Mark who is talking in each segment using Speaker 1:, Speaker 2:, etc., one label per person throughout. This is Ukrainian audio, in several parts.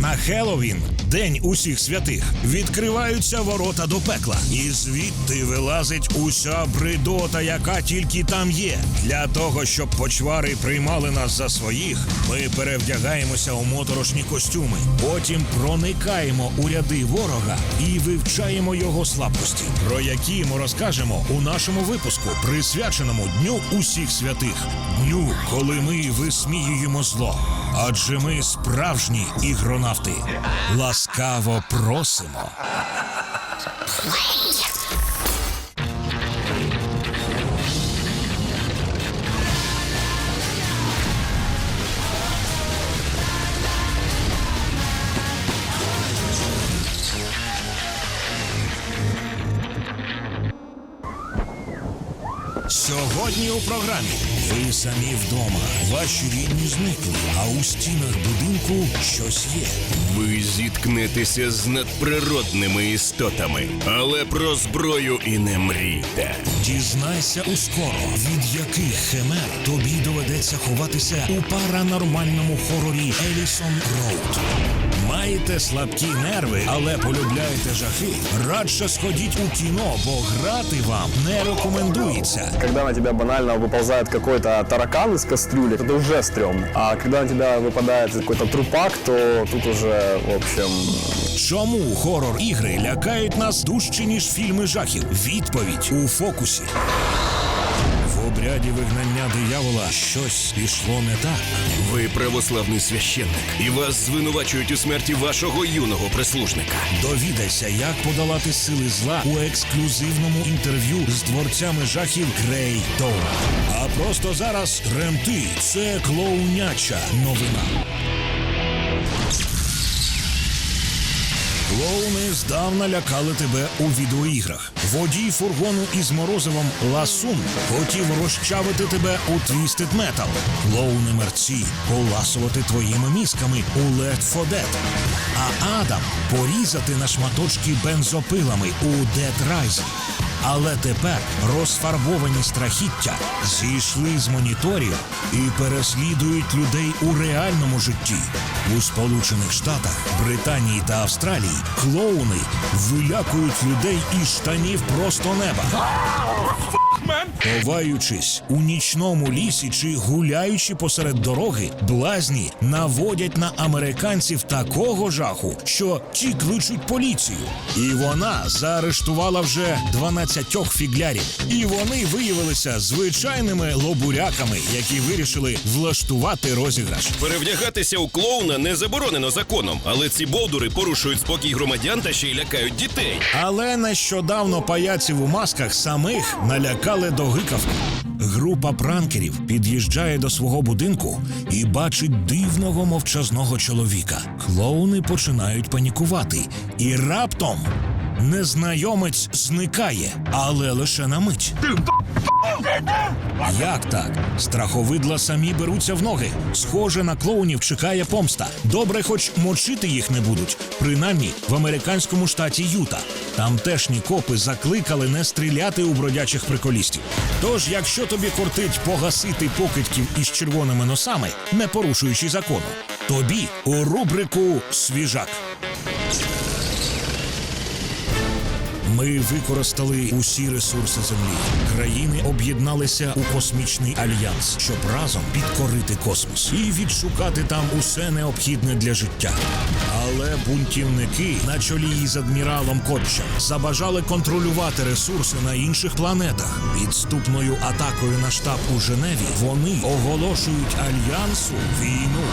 Speaker 1: На Хеллоуін, день усіх святих, відкриваються ворота до пекла, і звідти вилазить уся бредота, яка тільки там є. Для того, щоб почвари приймали нас за своїх, ми перевдягаємося у моторошні костюми. Потім проникаємо у ряди ворога і вивчаємо його слабкості, про які ми розкажемо у нашому випуску, присвяченому Дню усіх святих, дню, коли ми висміюємо зло. Адже ми справжні ігронавти. Ласкаво просимо. Сьогодні у програмі ви самі вдома. Ваші рідні зникли, а у стінах будинку щось є.
Speaker 2: Ви зіткнетеся з надприродними істотами, але про зброю і не мрійте.
Speaker 1: Дізнайся ускоро, від яких химер тобі доведеться ховатися у паранормальному хорорі Елісон Роуд. Маєте слабкі нерви, але полюбляєте жахи. Радше сходіть у кіно, бо грати вам не рекомендується.
Speaker 3: Когда на тебя банально выползает какой-то таракан из кастрюли, это уже стрёмно. А когда на тебя выпадает какой-то трупак, то тут уже, в общем,
Speaker 1: Чому хорор ігри лякають нас дужче, ніж фільми жахів? Відповідь у фокусі. Обряді вигнання диявола щось пішло не так.
Speaker 2: Ви православний священник, і вас звинувачують у смерті вашого юного прислужника.
Speaker 1: Довідайся, як подолати сили зла у ексклюзивному інтерв'ю з творцями жахів Грей Доу. А просто зараз тремти. Це клоуняча новина. Клоуни здавна лякали тебе у відеоіграх. Водій фургону із морозивом Ласун хотів розчавити тебе у Twisted Metal. Клоуни мерці поласувати твоїми мізками у 4 Dead. А Адам порізати на шматочки бензопилами у Dead Rising. Але тепер розфарбовані страхіття зійшли з моніторів і переслідують людей у реальному житті. У Сполучених Штатах, Британії та Австралії клоуни вилякують людей із штанів просто неба. Ховаючись у нічному лісі чи гуляючи посеред дороги, блазні наводять на американців такого жаху, що ті кличуть поліцію. І вона заарештувала вже 12 фіглярів. І вони виявилися звичайними лобуряками, які вирішили влаштувати розіграш.
Speaker 2: Перевдягатися у клоуна не заборонено законом, але ці бовдури порушують спокій громадян та ще й лякають дітей.
Speaker 1: Але нещодавно паяців у масках самих налякали до гикавки. Група пранкерів під'їжджає до свого будинку і бачить дивного мовчазного чоловіка. Клоуни починають панікувати, і раптом незнайомець зникає, але лише на мить. Як так? Страховидла самі беруться в ноги. Схоже, на клоунів чекає помста. Добре, хоч мочити їх не будуть. Принаймні в американському штаті Юта. Тамтешні копи закликали не стріляти у бродячих приколістів. Тож, якщо тобі кортить погасити покидьків із червоними носами, не порушуючи закону, тобі у рубрику Свіжак. Ми використали усі ресурси землі. Країни об'єдналися у космічний альянс, щоб разом підкорити космос і відшукати там усе необхідне для життя. Але бунтівники на чолі із адміралом Котчем забажали контролювати ресурси на інших планетах. Підступною атакою на штаб у Женеві вони оголошують альянсу війну.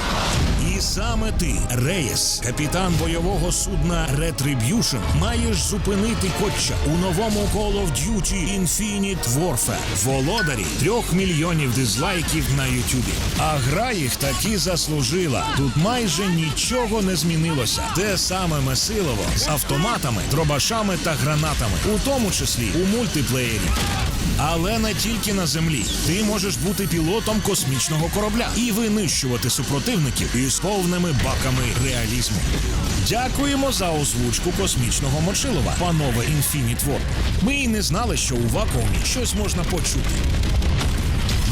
Speaker 1: І саме ти, Реєс, капітан бойового судна Retribution, маєш зупинити Котча у новому Call of Duty Infinite Warfare. Володарі трьох мільйонів дизлайків на Ютубі. А гра їх таки заслужила. Тут майже нічого не змінилося. Те саме месилово з автоматами, дробашами та гранатами, у тому числі у мультиплеєрі. Але не тільки на землі. Ти можеш бути пілотом космічного корабля і винищувати супротивників із повними баками реалізму. Дякуємо за озвучку космічного мочилова, панове Infinite твор. Ми і не знали, що у вакуумі щось можна почути.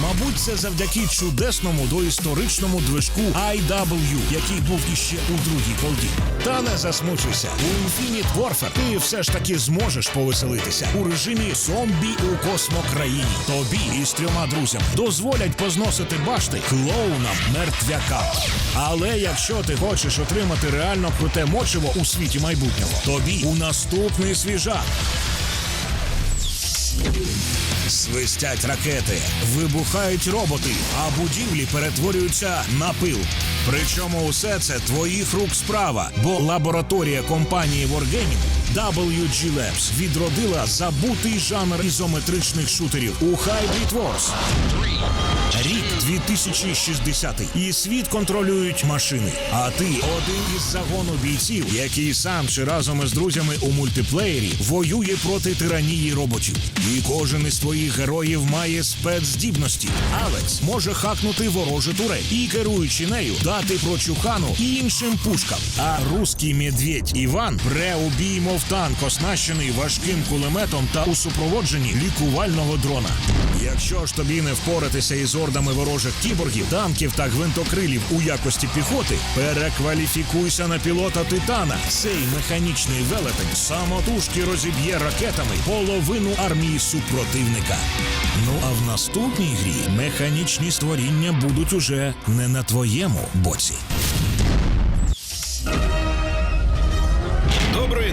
Speaker 1: Мабуть, це завдяки чудесному доісторичному движку IW, який був іще у другій колді. Та не засмучуйся. У Infinite Warfare ти все ж таки зможеш повеселитися у режимі зомбі у космокраїні. Тобі із трьома друзями дозволять позносити башти клоунам мертвякам. Але якщо ти хочеш отримати реально круте мочиво у світі майбутнього, тобі у наступний свіжак Свистять ракети, вибухають роботи, а будівлі перетворюються на пил. Причому усе це твоїх рук справа, бо лабораторія компанії Wargaming WG Labs відродила забутий жанр ізометричних шутерів у Hybrid Wars. Рік 2060 і світ контролюють машини. А ти один із загону бійців, який сам чи разом із друзями у мультиплеєрі воює проти тиранії роботів. І кожен із твоїх героїв має спецздібності. Алекс може хакнути ворожу турель і, керуючи нею, дати прочухану іншим пушкам. А руський медведь Іван пре у мов танк, оснащений важким кулеметом та у супроводженні лікувального дрона. Якщо ж тобі не впоратися із ордами ворожих кіборгів, танків та гвинтокрилів у якості піхоти, перекваліфікуйся на пілота Титана. Цей механічний велетень самотужки розіб'є ракетами половину армії супротивника. Ну а в наступній грі механічні створіння будуть уже не на твоєму боці.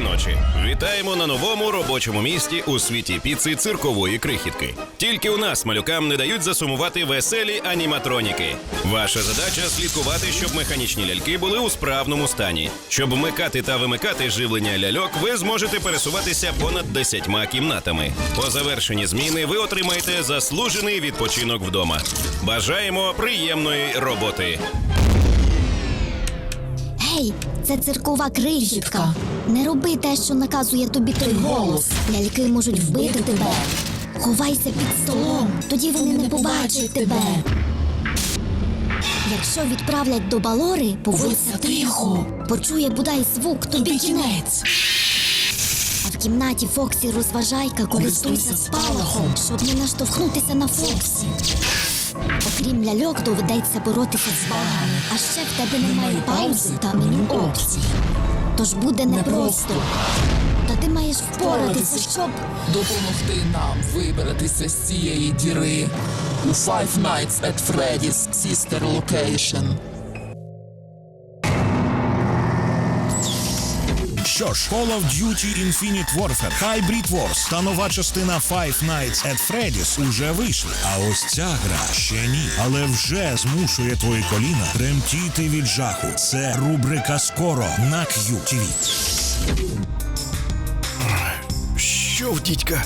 Speaker 2: Ночі! Вітаємо на новому робочому місті у світі піци циркової крихітки. Тільки у нас малюкам не дають засумувати веселі аніматроніки. Ваша задача слідкувати, щоб механічні ляльки були у справному стані. Щоб вмикати та вимикати живлення ляльок, ви зможете пересуватися понад 10 кімнатами. По завершенні зміни ви отримаєте заслужений відпочинок вдома. Бажаємо приємної роботи!
Speaker 4: Гей, це циркова крихітка. Не роби те, що наказує тобі той голос. Ляльки можуть вбити тебе. Ховайся під столом, тоді вони не побачать тебе. Якщо відправлять до балори, поводься тихо. Почує бодай звук, тобі кінець. А в кімнаті Фоксі розважайка, користуйся спалахом, щоб не наштовхнутися на Фоксі. Окрім ляльок, доведеться боротися з багами. А ще в тебе немає паузи та меню опцій. Тож буде непросто. Та ти маєш впоратися, щоб.
Speaker 5: допомогти нам вибратися з цієї діри у Five Nights at Freddy's Sister Location.
Speaker 1: Що ж, Call of Duty Infinite Warfare, Hybrid Wars та нова частина Five Nights at Freddy's уже вийшли. А ось ця гра ще ні, але вже змушує твої коліна тремтіти від жаху. Це рубрика скоро на QTV.
Speaker 2: Що в дідька?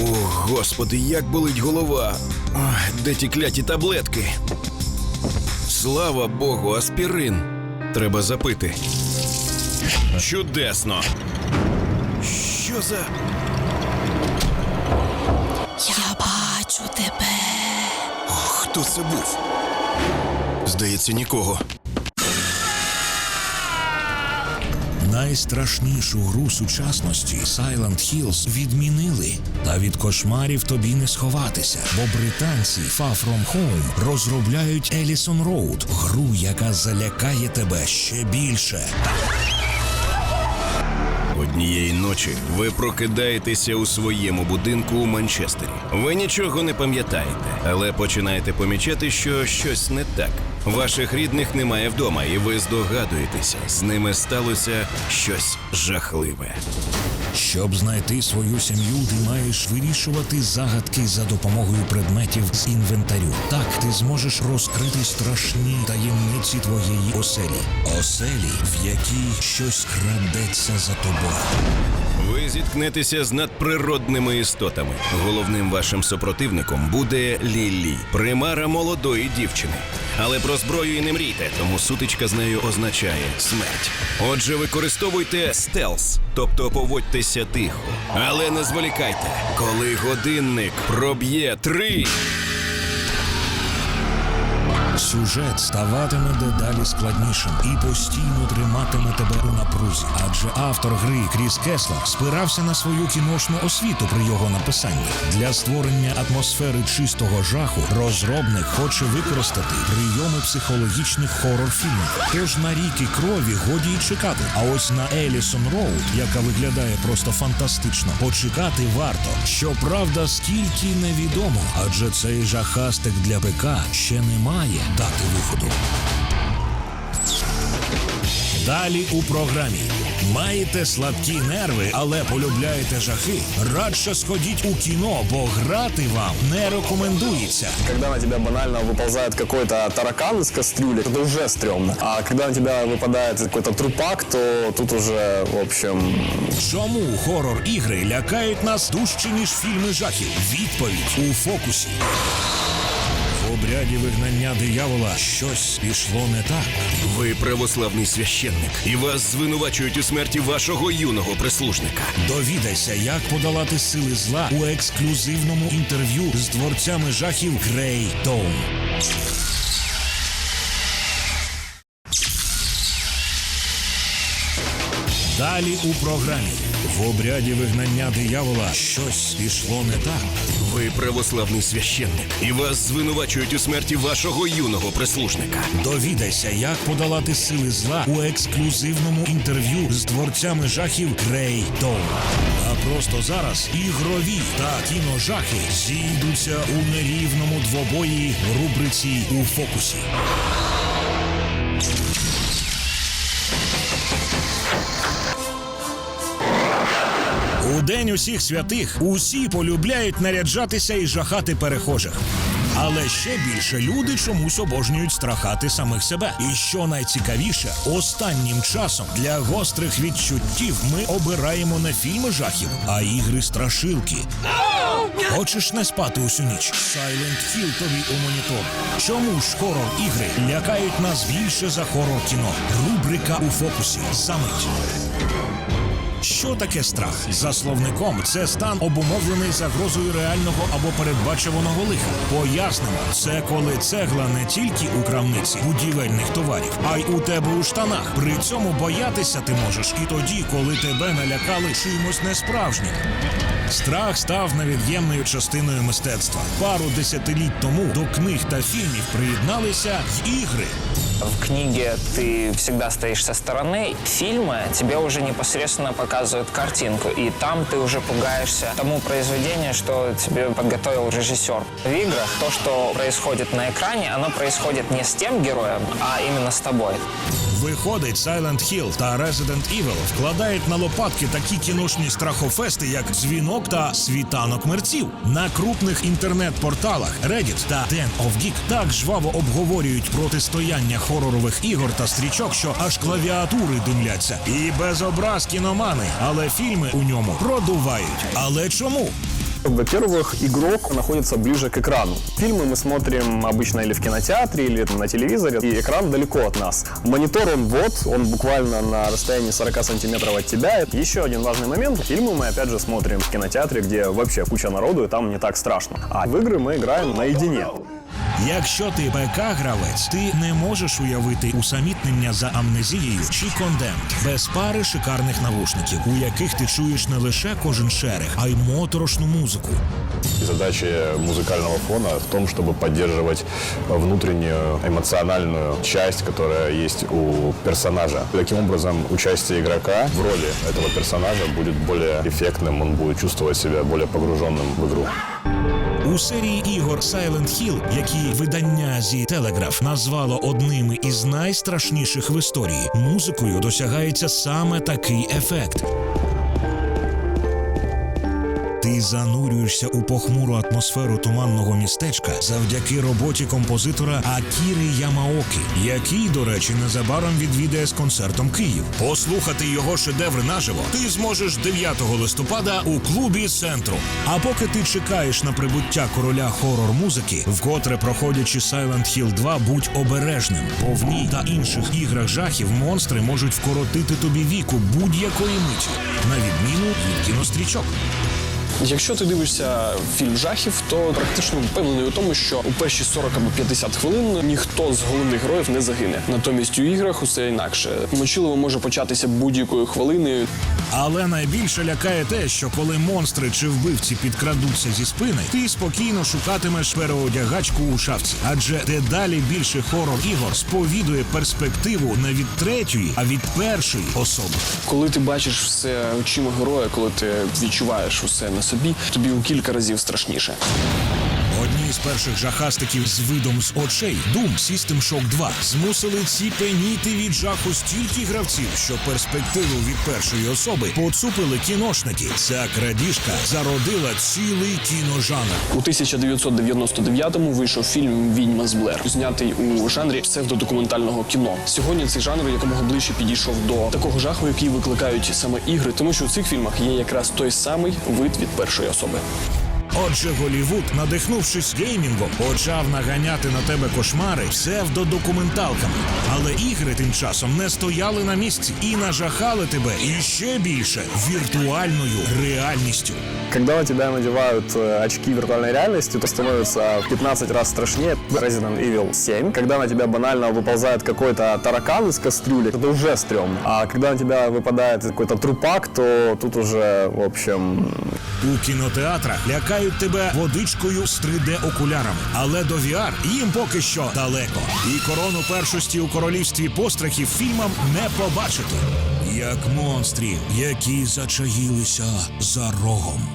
Speaker 2: О, господи, як болить голова. Ой, де ті кляті таблетки? Слава Богу, аспірин. Треба запити. Чудесно. Що за.
Speaker 4: Я бачу тебе.
Speaker 2: Хто це був? Здається, нікого.
Speaker 1: Найстрашнішу гру сучасності Silent Hills відмінили. Та від кошмарів тобі не сховатися, бо британці Far From Home розробляють Ellison Road, гру, яка залякає тебе ще більше.
Speaker 2: Однієї ночі ви прокидаєтеся у своєму будинку у Манчестері. Ви нічого не пам'ятаєте, але починаєте помічати, що щось не так. Ваших рідних немає вдома, і ви здогадуєтеся, з ними сталося щось жахливе.
Speaker 1: Щоб знайти свою сім'ю, ти маєш вирішувати загадки за допомогою предметів з інвентарю. Так ти зможеш розкрити страшні таємниці твоєї оселі, оселі, в якій щось крадеться за тобою.
Speaker 2: Зіткнетеся з надприродними істотами. Головним вашим супротивником буде Лілі, примара молодої дівчини. Але про зброю і не мрійте, тому сутичка з нею означає смерть. Отже, використовуйте стелс, тобто поводьтеся тихо. Але не зволікайте, коли годинник проб'є три.
Speaker 1: Сюжет ставатиме дедалі складнішим і постійно триматиме тебе у напрузі. Адже автор гри Кріс Кеслер спирався на свою кіношну освіту при його написанні. Для створення атмосфери чистого жаху розробник хоче використати прийоми психологічних хорор-фільмів. Тож на ріки крові годі й чекати. А ось на Елісон Роуд, яка виглядає просто фантастично, почекати варто. Щоправда, скільки невідомо, адже цей жахастик для ПК ще не має дати виходу. Далі у програмі маєте слабкі нерви, але полюбляєте жахи. Радше сходіть у кіно, бо грати вам не рекомендується.
Speaker 3: Когда на тебя банально выползает какой-то таракан из кастрюли, это уже стрёмно. А когда на тебя выпадает какой-то трупак, то тут уже, в общем,
Speaker 1: Чому хорор ігри лякають нас дужче, ніж фільми жахів? Відповідь у фокусі. Обряді вигнання диявола щось пішло не так.
Speaker 2: Ви православний священник, і вас звинувачують у смерті вашого юного прислужника.
Speaker 1: Довідайся, як подолати сили зла у ексклюзивному інтерв'ю з творцями жахів Грей Доун. Далі у програмі в обряді вигнання диявола щось пішло не так.
Speaker 2: Ви православний священник, і вас звинувачують у смерті вашого юного прислужника.
Speaker 1: Довідайся, як подолати сили зла у ексклюзивному інтерв'ю з творцями жахів Грей Доун. А просто зараз ігрові та кіножахи зійдуться у нерівному двобої в рубриці у фокусі. У день усіх святих усі полюбляють наряджатися і жахати перехожих. Але ще більше люди чомусь обожнюють страхати самих себе. І що найцікавіше, останнім часом для гострих відчуттів ми обираємо не фільми жахів, а ігри страшилки. Хочеш не спати усю ніч? Silent Hill тобі у монітор. Чому ж хорор ігри лякають нас більше за хорор кіно? Рубрика у фокусі. Замить. Що таке страх? За словником, це стан обумовлений загрозою реального або передбачуваного лиха. Пояснимо, це коли цегла не тільки у крамниці будівельних товарів, а й у тебе у штанах. При цьому боятися ти можеш і тоді, коли тебе налякали чимось несправжнім. Страх став невід'ємною частиною мистецтва. Пару десятиліть тому до книг та фільмів приєдналися й ігри.
Speaker 6: В книге ты всегда стоишь со стороны. Фильмы тебе уже непосредственно показывают картинку, и там ты уже пугаешься тому произведению, что тебе подготовил режиссер. В играх то, что происходит на экране, оно происходит не с тем героем, а именно с тобой.
Speaker 1: Виходить, Silent Hill та Resident Evil вкладають на лопатки такі кіношні страхофести, як дзвінок та світанок мерців. На крупних інтернет-порталах Reddit та Den of Geek так жваво обговорюють протистояння хорорових ігор та стрічок, що аж клавіатури димляться. І без образ кіномани, але фільми у ньому продувають. Але чому?
Speaker 3: Во-первых, игрок находится ближе к экрану. Фильмы мы смотрим обычно или в кинотеатре, или на телевизоре, и экран далеко от нас. Монитор, он вот, он буквально на расстоянии 40 сантиметров от тебя. Еще один важный момент. Фильмы мы, опять же, смотрим в кинотеатре, где вообще куча народу, и там не так страшно. А в игры мы играем наедине.
Speaker 1: Якщо ти ПК-гравець, ти не можеш уявити усамітнення за амнезією чи кондем без пари шикарних навушників, у яких ти чуєш не лише кожен шерех, а й моторошну музику.
Speaker 7: Задача музыкального фона в том, чтобы поддерживать внутреннюю эмоциональную часть, которая есть у персонажа. Таким образом, участие игрока в роли этого персонажа будет более эффектным, он будет чувствовать себя более погруженным в игру.
Speaker 1: У серії ігор Silent Hill, які видання зі Telegraph назвало одними із найстрашніших в історії, музикою досягається саме такий ефект. Ти занурюєшся у похмуру атмосферу туманного містечка завдяки роботі композитора Акіри Ямаоки, який, до речі, незабаром відвідає з концертом Київ. Послухати його шедевр наживо ти зможеш 9 листопада у клубі Центру. А поки ти чекаєш на прибуття короля хорор музики, вкотре проходячи Silent Hill 2, будь обережним. Бо в ній та інших іграх жахів монстри можуть вкоротити тобі віку будь-якої миті, на відміну від кінострічок.
Speaker 8: Якщо ти дивишся фільм жахів, то практично впевнений у тому, що у перші 40 або 50 хвилин ніхто з головних героїв не загине. Натомість у іграх усе інакше. Мочилово може початися будь-якою хвилиною.
Speaker 1: Але найбільше лякає те, що коли монстри чи вбивці підкрадуться зі спини, ти спокійно шукатимеш переодягачку у шафці. Адже дедалі більше хорор ігор сповідує перспективу не від третьої, а від першої особи.
Speaker 8: Коли ти бачиш все очима героя, коли ти відчуваєш усе на собі, тобі у кілька разів страшніше.
Speaker 1: З перших жахастиків з видом з очей Doom System Shock 2 змусили ціпеніти від жаху стільки гравців, що перспективу від першої особи поцупили кіношники. Ця крадіжка зародила цілий кіножанр.
Speaker 8: У 1999-му вийшов фільм Відьма з Блер, знятий у жанрі псевдодокументального кіно. Сьогодні цей жанр якомога ближче підійшов до такого жаху, який викликають саме ігри, тому що у цих фільмах є якраз той самий вид від першої особи.
Speaker 1: Отже, Голівуд, надихнувшись геймінгом, почав наганяти на тебе кошмари псевдодокументалками. Але ігри тим часом не стояли на місці і нажахали тебе іще більше віртуальною реальністю.
Speaker 3: Когда на тебя надевают э, очки виртуальной реальности, то становится в 15 раз страшнее. Resident Evil 7, когда на тебя банально выползает какой-то таракан из кастрюли, это уже стрёмно. А когда на тебя выпадает какой-то трупак, то тут уже, в общем,
Speaker 1: у кінотеатрах лякають тебе водичкою з 3D-окулярами, але до VR їм поки що далеко. І корону першості у королівстві пострахів фільмам не побачити. Як монстрів, які зачаїлися за рогом.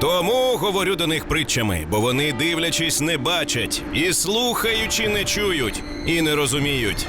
Speaker 2: Тому говорю до них притчами, бо вони, дивлячись, не бачать, і слухаючи, не чують, і не розуміють.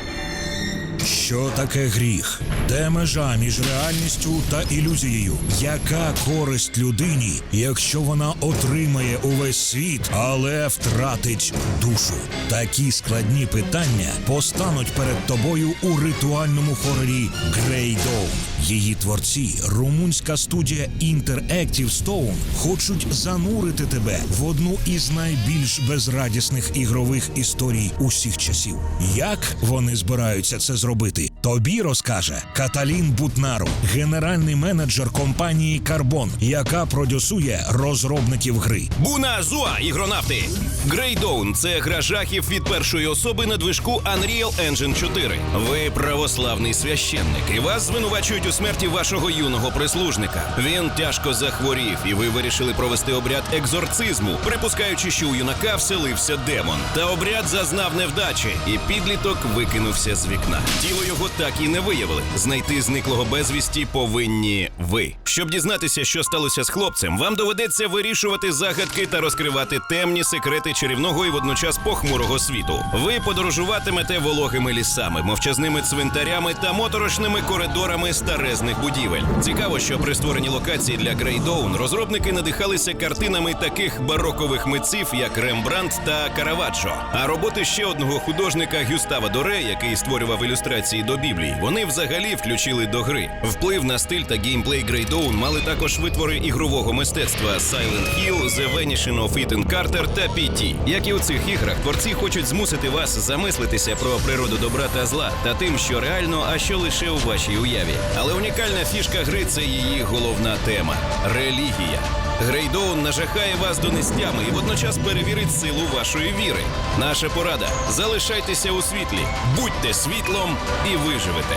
Speaker 1: Що таке гріх? Де межа між реальністю та ілюзією? Яка користь людині, якщо вона отримає увесь світ, але втратить душу? Такі складні питання постануть перед тобою у ритуальному хорорі Dawn. Її творці, румунська студія Interactive Stone, хочуть занурити тебе в одну із найбільш безрадісних ігрових історій усіх часів. Як вони збираються це зробити? Тобі розкаже Каталін Бутнару, генеральний менеджер компанії Карбон, яка продюсує розробників гри.
Speaker 2: Буна Зуа, ігронавти! Dawn – це гра жахів від першої особи на движку Unreal Engine 4. Ви православний священник, і вас звинувачують у смерті вашого юного прислужника. Він тяжко захворів, і ви вирішили провести обряд екзорцизму, припускаючи, що у юнака вселився демон. Та обряд зазнав невдачі, і підліток викинувся з вікна. Тіло його так і не виявили. Знайти зниклого безвісті повинні ви. Щоб дізнатися, що сталося з хлопцем, вам доведеться вирішувати загадки та розкривати темні секрети чарівного і водночас похмурого світу. Ви подорожуватимете вологими лісами, мовчазними цвинтарями та моторошними коридорами старезних будівель. Цікаво, що при створенні локації для Dawn розробники надихалися картинами таких барокових митців, як Рембрандт та Караваджо. А роботи ще одного художника Гюстава Доре, який створював ілюстрації до Біблії, вони взагалі включили до гри. Вплив на стиль та геймплей Dawn мали також витвори ігрового мистецтва Silent Hill, The Vanishing of Ethan Carter та PT. Як і у цих іграх, творці хочуть змусити вас замислитися про природу добра та зла та тим, що реально, а що лише у вашій уяві. Але унікальна фішка гри це її головна тема релігія. Грейдоун нажахає вас до нестями і водночас перевірить силу вашої віри. Наша порада: залишайтеся у світлі, будьте світлом і виживете.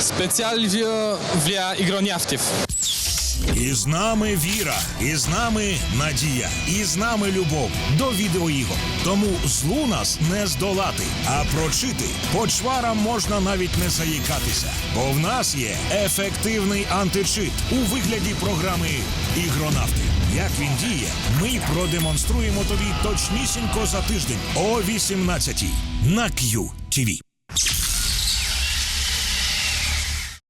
Speaker 9: Specjalnie для igronawtów.
Speaker 1: І з нами віра, і з нами надія, і з нами любов до відеоігор. Тому злу нас не здолати, а прочити почварам можна навіть не заїкатися, бо в нас є ефективний античит у вигляді програми Ігронавти. Як він діє, ми продемонструємо тобі точнісінько за тиждень о 18 на QTV.